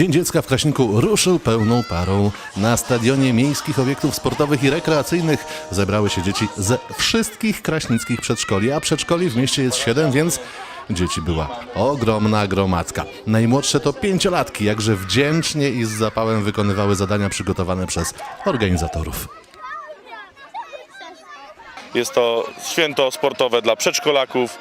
Dzień Dziecka w Kraśniku ruszył pełną parą. Na stadionie miejskich obiektów sportowych i rekreacyjnych zebrały się dzieci ze wszystkich kraśnickich przedszkoli, a przedszkoli w mieście jest siedem, więc dzieci była ogromna gromadzka. Najmłodsze to pięciolatki, jakże wdzięcznie i z zapałem wykonywały zadania przygotowane przez organizatorów. Jest to święto sportowe dla przedszkolaków.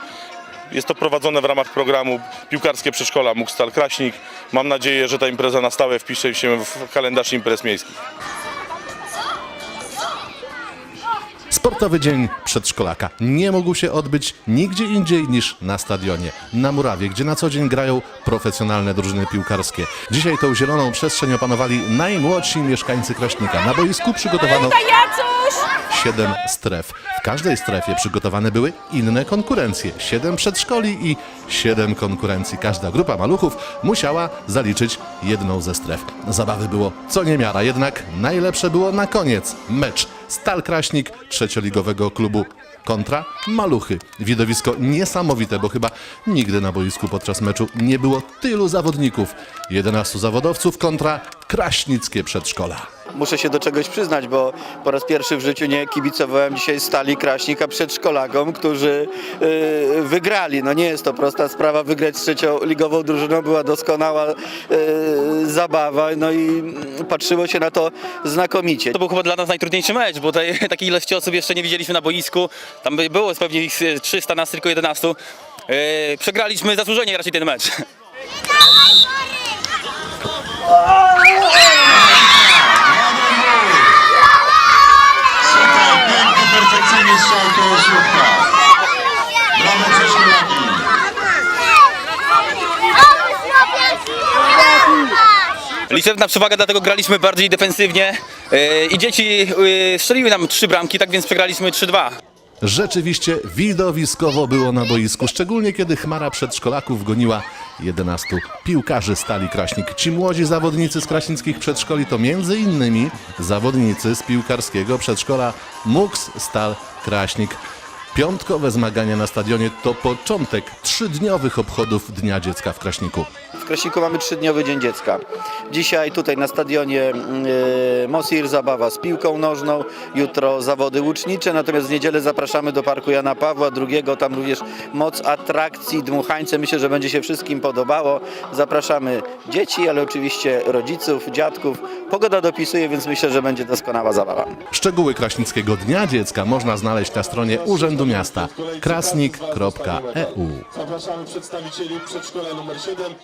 Jest to prowadzone w ramach programu Piłkarskie Przedszkola Mukstal Kraśnik. Mam nadzieję, że ta impreza na stałe wpisze się w kalendarz imprez miejskich. Sportowy dzień przedszkolaka nie mógł się odbyć nigdzie indziej niż na stadionie, na murawie, gdzie na co dzień grają profesjonalne drużyny piłkarskie. Dzisiaj tą zieloną przestrzeń opanowali najmłodsi mieszkańcy Kraśnika. Na boisku przygotowano Jacuś! Siedem stref. W każdej strefie przygotowane były inne konkurencje. Siedem przedszkoli i siedem konkurencji. Każda grupa maluchów musiała zaliczyć jedną ze stref. Zabawy było co niemiara, jednak najlepsze było na koniec. Mecz Stal Kraśnik trzecioligowego klubu kontra Maluchy. Widowisko niesamowite, bo chyba nigdy na boisku podczas meczu nie było tylu zawodników. 11 zawodowców kontra kraśnickie przedszkola. Muszę się do czegoś przyznać, bo po raz pierwszy w życiu nie kibicowałem dzisiaj Stali Kraśnika przedszkolakom, którzy yy, wygrali. No nie jest to prosta sprawa wygrać z trzecioligową drużyną, była doskonała yy, zabawa, no i patrzyło się na to znakomicie. To był chyba dla nas najtrudniejszy mecz, bo tej, takiej ilości osób jeszcze nie widzieliśmy na boisku. Tam by było pewnie ich e, 300, nas tylko 11. E, przegraliśmy zasłużenie raczej ten mecz. Koło słupka. Brawo przeszkolaki. Liczebna przewaga, dlatego graliśmy bardziej defensywnie e, i dzieci e, strzeliły nam trzy bramki, tak więc przegraliśmy 3-2. Rzeczywiście widowiskowo było na boisku, szczególnie kiedy chmara przedszkolaków goniła 11 piłkarzy Stali Kraśnik. Ci młodzi zawodnicy z kraśnickich przedszkoli to innymi zawodnicy z piłkarskiego przedszkola MUKS Stal Kraśnik. Piątkowe zmagania na stadionie to początek trzydniowych obchodów Dnia Dziecka w Kraśniku. W Kraśniku mamy trzydniowy Dzień Dziecka. Dzisiaj tutaj na stadionie yy, Mosir zabawa z piłką nożną, jutro zawody łucznicze, natomiast w niedzielę zapraszamy do Parku Jana Pawła II, tam również moc atrakcji, dmuchańce. Myślę, że będzie się wszystkim podobało. Zapraszamy dzieci, ale oczywiście rodziców, dziadków. Pogoda dopisuje, więc myślę, że będzie doskonała zabawa. Szczegóły Kraśnickiego Dnia Dziecka można znaleźć na stronie Urzędu Miasta krasnik.eu. Zapraszamy przedstawicieli przedszkola numer 7.